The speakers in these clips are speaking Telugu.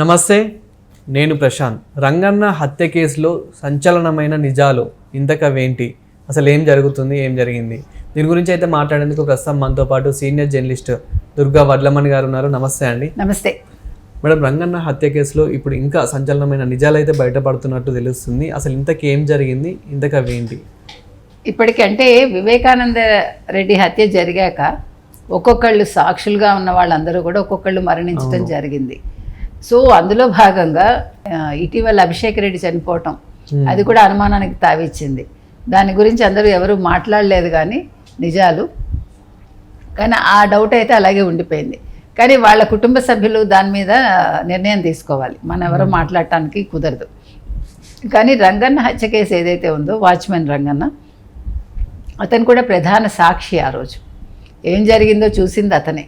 నమస్తే నేను ప్రశాంత్. రంగన్న హత్య కేసులో సంచలనమైన నిజాలు ఇంతకవేంటి? అసలు ఏం జరుగుతుంది ఏం జరిగింది? దీని గురించి అయితే మాట్లాడేందుకు ప్రస్తుతం మనతో పాటు సీనియర్ జర్నలిస్ట్ దుర్గా వడ్లమణి గారు ఉన్నారు. నమస్తే అండి. నమస్తే. మేడం రంగన్న హత్య కేసులో ఇప్పుడు ఇంకా సంచలనమైన నిజాలు అయితే బయటపడుతున్నట్టు తెలుస్తుంది. అసలు ఇంతకు ఏం జరిగింది ఇంతకవేంటి? ఇప్పటికంటే వివేకానంద రెడ్డి హత్య జరిగాక ఒక్కొక్కళ్ళు సాక్షులుగా ఉన్న వాళ్ళందరూ కూడా ఒక్కొక్కళ్ళు మరణించడం జరిగింది. సో అందులో భాగంగా ఇటీవల అభిషేక్ రెడ్డి చనిపోవటం. అది కూడా అనుమానానికి తావిచ్చింది. దాని గురించి అందరూ ఎవరు మాట్లాడలేదు కానీ నిజాలు. కానీ ఆ డౌట్ అయితే అలాగే ఉండిపోయింది. కానీ వాళ్ళ కుటుంబ సభ్యులు దాని మీద నిర్ణయం తీసుకోవాలి. మనం ఎవరో మాట్లాడటానికి కుదరదు. కానీ రంగన్న హత్య కేసు ఏదైతే ఉందో వాచ్మెన్ రంగన్న అతను కూడా ప్రధాన సాక్షి ఆ రోజు. ఏం జరిగిందో చూసింది అతనే.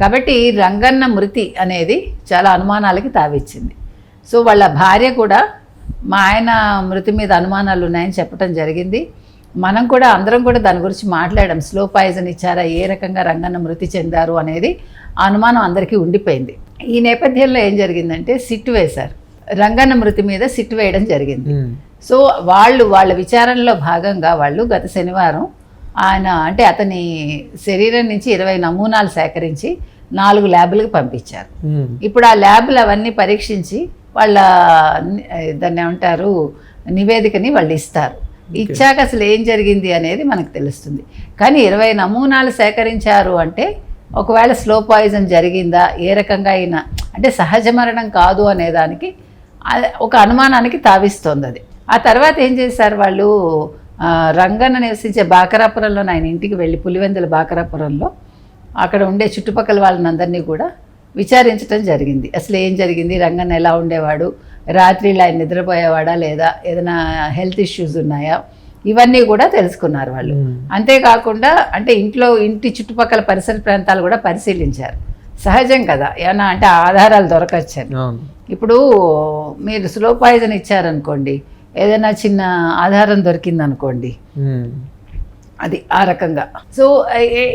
కాబట్టి రంగన్న మృతి అనేది చాలా అనుమానాలకి తావిచ్చింది. సో వాళ్ళ భార్య కూడా మా ఆయన మృతి మీద అనుమానాలు ఉన్నాయని చెప్పడం జరిగింది. మనం కూడా అందరం కూడా దాని గురించి మాట్లాడాం. స్లో పాయిజన్ ఇచ్చారా? ఏ రకంగా రంగన్న మృతి చెందారు అనేది అనుమానం అందరికీ ఉండిపోయింది. ఈ నేపథ్యంలో ఏం జరిగిందంటే సిట్ వేశారు. రంగన్న మృతి మీద సిట్ వేయడం జరిగింది. సో వాళ్ళు వాళ్ళ విచారణలో భాగంగా వాళ్ళు గత శనివారం ఆయన అంటే అతని శరీరం నుంచి ఇరవై నమూనాలు సేకరించి నాలుగు ల్యాబులకు పంపించారు. ఇప్పుడు ఆ ల్యాబులు అవన్నీ పరీక్షించి వాళ్ళ దాన్ని ఏమంటారు నివేదికని వాళ్ళు ఇస్తారు. ఇచ్చాక అసలు ఏం జరిగింది అనేది మనకు తెలుస్తుంది. కానీ ఇరవై నమూనాలు సేకరించారు అంటే ఒకవేళ స్లో పాయిజన్ జరిగిందా ఏ రకంగా అయినా అంటే సహజ మరణం కాదు అనే దానికి ఆ- ఒక అనుమానానికి తావిస్తోంది అది. ఆ తర్వాత ఏం చేశారు వాళ్ళు? రంగన్న నివసించే బాకరాపురంలో ఆయన ఇంటికి వెళ్ళి పులివెందుల బాకరాపురంలో అక్కడ ఉండే చుట్టుపక్కల వాళ్ళని అందరినీ కూడా విచారించడం జరిగింది. అసలు ఏం జరిగింది? రంగన్న ఎలా ఉండేవాడు? రాత్రిళ్ళు ఆయన నిద్రపోయేవాడా లేదా? ఏదైనా హెల్త్ ఇష్యూస్ ఉన్నాయా? ఇవన్నీ కూడా తెలుసుకున్నారు వాళ్ళు. అంతేకాకుండా అంటే ఇంట్లో ఇంటి చుట్టుపక్కల పరిసర ప్రాంతాలు కూడా పరిశీలించారు. సహజం కదా. ఏమన్నా అంటే ఆధారాలు దొరకచ్చని అవును. ఇప్పుడు మీరు స్లో పాయిజన్ ఇచ్చారనుకోండి ఏదైనా చిన్న ఆధారం దొరికిందనుకోండి. అది ఆ రకంగా. సో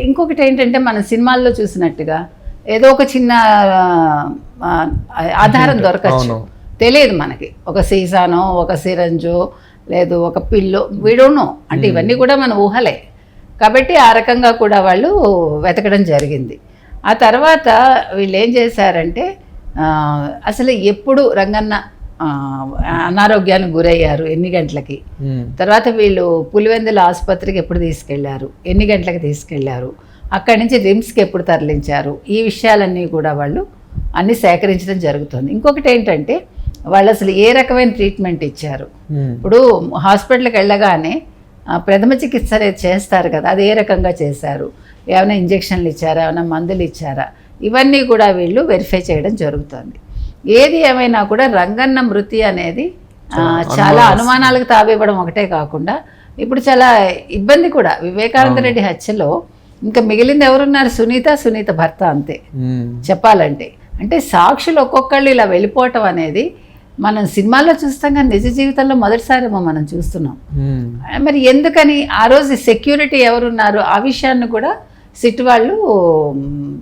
ఇంకొకటి ఏంటంటే మన సినిమాల్లో చూసినట్టుగా ఏదో ఒక చిన్న ఆధారం దొరకచ్చు. తెలియదు మనకి. ఒక సీసానో ఒక సిరంజో లేదు ఒక పిల్లో వీడోనో అంటే ఇవన్నీ కూడా మన ఊహలే. కాబట్టి ఆ రకంగా కూడా వాళ్ళు వెతకడం జరిగింది. ఆ తర్వాత వీళ్ళు ఏం చేశారంటే అసలు ఎప్పుడు రంగన్న అనారోగ్యానికి గురయ్యారు ఎన్ని గంటలకి. తర్వాత వీళ్ళు పులివెందుల ఆసుపత్రికి ఎప్పుడు తీసుకెళ్ళారు? ఎన్ని గంటలకు తీసుకెళ్ళారు? అక్కడి నుంచి రిమ్స్కి ఎప్పుడు తరలించారు? ఈ విషయాలన్నీ కూడా వాళ్ళు అన్ని సేకరించడం జరుగుతుంది. ఇంకొకటి ఏంటంటే వాళ్ళు అసలు ఏ రకమైన ట్రీట్మెంట్ ఇచ్చారు. ఇప్పుడు హాస్పిటల్కి వెళ్ళగానే ప్రథమ చికిత్స అనేది చేస్తారు కదా అది ఏ రకంగా చేశారు? ఏమైనా ఇంజెక్షన్లు ఇచ్చారా? ఏమైనా మందులు ఇచ్చారా? ఇవన్నీ కూడా వీళ్ళు వెరిఫై చేయడం జరుగుతుంది. ఏది ఏమైనా కూడా రంగన్న మృతి అనేది చాలా అనుమానాలకు తావివ్వడం ఒకటే కాకుండా ఇప్పుడు చాలా ఇబ్బంది కూడా. వివేకానంద రెడ్డి హత్యలో ఇంకా మిగిలింది ఎవరున్నారు? సునీత సునీత భర్త అంతే. చెప్పాలంటే. అంటే సాక్షులు ఒక్కొక్కళ్ళు ఇలా వెళ్ళిపోవటం అనేది మనం సినిమాల్లో చూస్తాం కానీ నిజ జీవితంలో మొదటిసారేమో మనం చూస్తున్నాం. మరి ఎందుకని ఆ రోజు సెక్యూరిటీ ఎవరున్నారు? ఆ విషయాన్ని కూడా సిట్ వాళ్ళు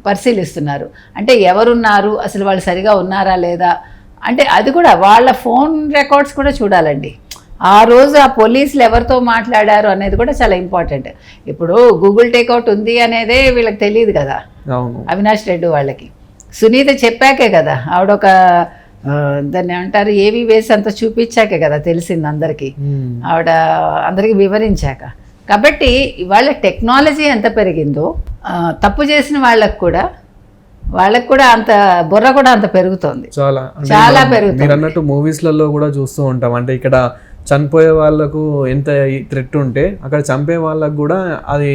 పరిశీలిస్తున్నారు. అంటే ఎవరున్నారు? అసలు వాళ్ళు సరిగా ఉన్నారా లేదా? అంటే అది కూడా వాళ్ళ ఫోన్ రికార్డ్స్ కూడా చూడాలండి. ఆ రోజు ఆ పోలీసులు ఎవరితో మాట్లాడారు అనేది కూడా చాలా ఇంపార్టెంట్. ఇప్పుడు గూగుల్ టేక్అవుట్ ఉంది అనేదే వీళ్ళకి తెలియదు కదా. అవును. అవినాష్ రెడ్డి వాళ్ళకి. సునీత చెప్పాకే కదా. ఆవిడ ఒక ఆ, దాన్ని ఏమంటారు? ఏవి వేసి అంత చూపించాకే కదా తెలిసింది అందరికీ. ఆవిడ అందరికీ వివరించాక. కాబట్టి ఇవాళ టెక్నాలజీ ఎంత పెరిగిందో తప్పు చేసిన వాళ్ళకు కూడా వాళ్ళకు కూడా అంత బుర్ర కూడా అంత పెరుగుతోంది చాలా చాలా పెరుగుతుంది. మీరు అన్నట్టు మూవీస్లలో కూడా చూస్తూ ఉంటాం అంటే ఇక్కడ చనిపోయే వాళ్ళకు ఎంత థ్రెట్ ఉంటే అక్కడ చంపే వాళ్ళకు కూడా అది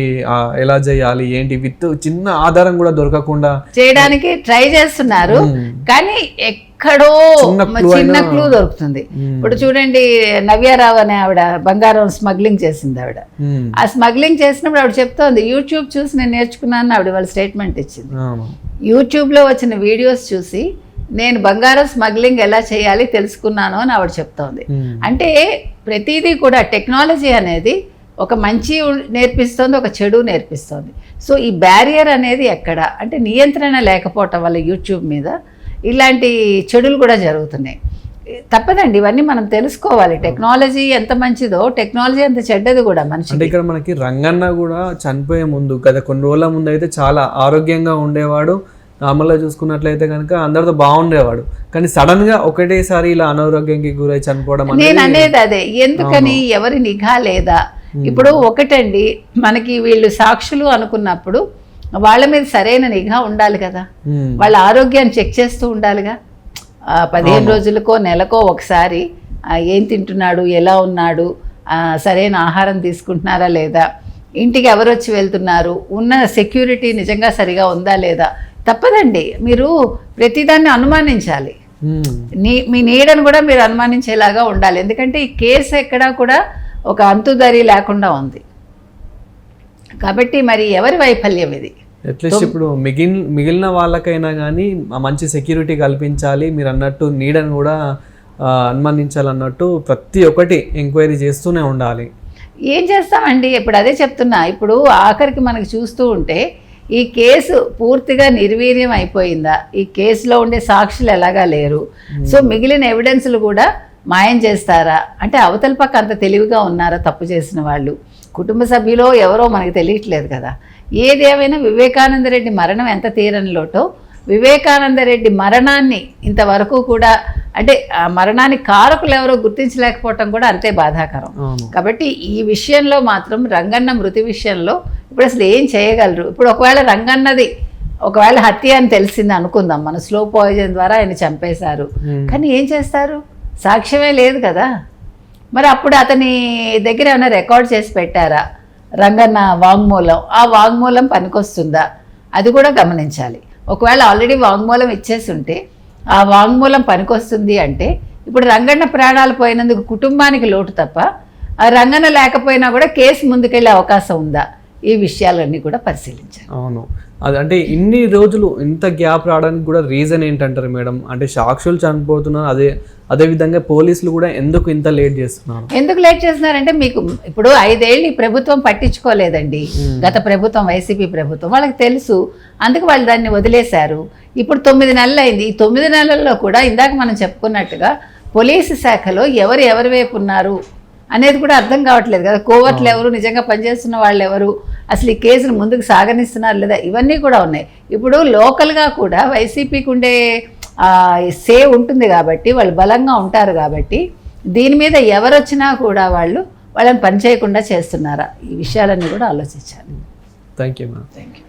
ఎలా చేయాలి ఏంటి విత్ చిన్న ఆధారం కూడా దొరకకుండా చేయడానికి ట్రై చేస్తున్నారు. కానీ ఎక్కడో చిన్న క్లూ దొరుకుతుంది. మ్మ్. ఇప్పుడు చూడండి నవ్యారావు అనే ఆవిడ బంగారం స్మగ్లింగ్ చేసింది ఆవిడ. మ్మ్. ఆ స్మగ్లింగ్ చేసినప్పుడు ఆవిడ చెప్తోంది యూట్యూబ్ చూసి నేను నేర్చుకున్నాను ఆవిడ వాళ్ళ స్టేట్మెంట్ ఇచ్చింది. అవును. యూట్యూబ్లో వచ్చిన వీడియోస్ చూసి నేను బంగారం స్మగ్లింగ్ ఎలా చేయాలి తెలుసుకున్నాను అని ఆవిడ చెప్తోంది. మ్మ్. అంటే ప్రతిదీ కూడా టెక్నాలజీ అనేది ఒక మంచి నేర్పిస్తుంది ఒక చెడు నేర్పిస్తుంది. సో ఈ బ్యారియర్ అనేది ఎక్కడ? అంటే నియంత్రణ లేకపోవటం వల్ల యూట్యూబ్ మీద ఇలాంటి చెడులు కూడా జరుగుతున్నాయి. తప్పదండి ఇవన్నీ మనం తెలుసుకోవాలి. టెక్నాలజీ ఎంత మంచిదో టెక్నాలజీ అంత చెడ్డది కూడా మనిషి అంటే ఇక్కడ మనకి రంగన్న కూడా చనిపోయే ముందు గత కొన్ని రోజుల ముందు అయితే చాలా ఆరోగ్యంగా ఉండేవాడు. నార్మల్గా చూసుకున్నట్లయితే కనుక అందరితో బాగుండేవాడు. కానీ సడన్గా ఒకటేసారి ఇలా అనారోగ్యంకి గురై చనిపోవడం నేను అనేది అదే. ఎందుకని? ఎవరి నిఘా లేదా? ఇప్పుడు ఒకటండి మనకి వీళ్ళు సాక్షులు అనుకున్నప్పుడు వాళ్ళ మీద సరైన నిఘా ఉండాలి కదా. వాళ్ళ ఆరోగ్యాన్ని చెక్ చేస్తూ ఉండాలిగా. పదిహేను రోజులకో నెలకో ఒకసారి ఏం తింటున్నాడు ఎలా ఉన్నాడు సరైన ఆహారం తీసుకుంటున్నారా లేదా ఇంటికి ఎవరు వచ్చి వెళ్తున్నారు ఉన్న సెక్యూరిటీ నిజంగా సరిగా ఉందా లేదా తప్పదండి. మీరు ప్రతిదాన్ని అనుమానించాలి. నీ మీ నీడను కూడా మీరు అనుమానించేలాగా ఉండాలి. ఎందుకంటే ఈ కేసు ఎక్కడా కూడా ఒక అంతుదరి లేకుండా ఉంది. కాబట్టి మరి ఎవరి వైఫల్యం ఇది? అట్లీస్ట్ ఇప్పుడు మిగిలిన మిగిలిన వాళ్ళకైనా కానీ మంచి సెక్యూరిటీ కల్పించాలి మీరు అన్నట్టు నీడని కూడా అనుమానించాలన్నట్టు ప్రతి ఒక్కటి ఎంక్వైరీ చేస్తూనే ఉండాలి. ఏం చేస్తామండి? ఇప్పుడు అదే చెప్తున్నా. ఇప్పుడు ఆఖరికి మనకి చూస్తూ ఉంటే ఈ కేసు పూర్తిగా నిర్వీర్యం అయిపోయిందా? ఈ కేసులో ఉండే సాక్షులు ఎలాగా లేరు? సో మిగిలిన ఎవిడెన్స్లు కూడా మాయం చేస్తారా? అంటే అవతల పక్క అంత తెలివిగా ఉన్నారా తప్పు చేసిన వాళ్ళు? కుటుంబ సభ్యులో ఎవరో మనకి తెలియట్లేదు కదా. ఏదేమైనా వివేకానంద రెడ్డి మరణం ఎంత తీరని లోటో వివేకానంద రెడ్డి మరణాన్ని ఇంతవరకు కూడా అంటే ఆ మరణానికి కారకులు ఎవరో గుర్తించలేకపోవటం కూడా అంతే బాధాకరం. కాబట్టి ఈ విషయంలో మాత్రం రంగన్న మృతి విషయంలో ఇప్పుడు అసలు ఏం చేయగలరు? ఇప్పుడు ఒకవేళ రంగన్నది ఒకవేళ హత్య అని తెలిసింది అనుకుందాం. మన స్లో పాయిజన్ ద్వారా ఆయన చంపేశారు. కానీ ఏం చేస్తారు? సాక్ష్యమే లేదు కదా. మరి అప్పుడు అతని దగ్గర ఏమైనా రికార్డ్ చేసి పెట్టారా? రంగన్న వాంగ్మూలం. ఆ వాంగ్మూలం పనికొస్తుందా? అది కూడా గమనించాలి. ఒకవేళ ఆల్రెడీ వాంగ్మూలం ఇచ్చేసి ఉంటే ఆ వాంగ్మూలం పనికొస్తుంది అంటే ఇప్పుడు రంగన్న ప్రాణాలు పోయినందుకు కుటుంబానికి లోటు తప్ప ఆ రంగన్న లేకపోయినా కూడా కేసు ముందుకెళ్ళే అవకాశం ఉందా? ఈ విషయాలన్నీ కూడా పరిశీలించాలి. అవును. అది అంటే ఇన్ని రోజులు ఇంత గ్యాప్ రావడానికి కూడా రీజన్ ఏంటంటారు మేడం? అంటే సాక్షులు చనిపోతున్నారు అదే అదే విధంగా పోలీసులు కూడా ఎందుకు ఇంత లేట్ చేస్తున్నారు? ఎందుకు లేట్ చేస్తున్నారంటే మీకు ఇప్పుడు ఐదేళ్ళు ఈ ప్రభుత్వం పట్టించుకోలేదండి. గత ప్రభుత్వం వైసీపీ ప్రభుత్వం వాళ్ళకి తెలుసు. అందుకు వాళ్ళు దాన్ని వదిలేశారు. ఇప్పుడు తొమ్మిది నెలలు అయింది. ఈ తొమ్మిది నెలల్లో కూడా ఇందాక మనం చెప్పుకున్నట్టుగా పోలీసు శాఖలో ఎవరు ఎవరి వైపు ఉన్నారు? అనేది కూడా అర్థం కావట్లేదు కదా. కోవర్ట్లు ఎవరు? నిజంగా పనిచేస్తున్న వాళ్ళు ఎవరు? అసలు ఈ కేసును ముందుకు సాగనిస్తున్నారు లేదా? ఇవన్నీ కూడా ఉన్నాయి. ఇప్పుడు లోకల్గా కూడా వైసీపీకి ఉండే సే ఉంటుంది కాబట్టి వాళ్ళు బలంగా ఉంటారు కాబట్టి దీని మీద ఎవరు వచ్చినా కూడా వాళ్ళు వాళ్ళని పని చేయకుండా చేస్తున్నారా? ఈ విషయాలన్నీ కూడా ఆలోచించాలి. Thank you thank you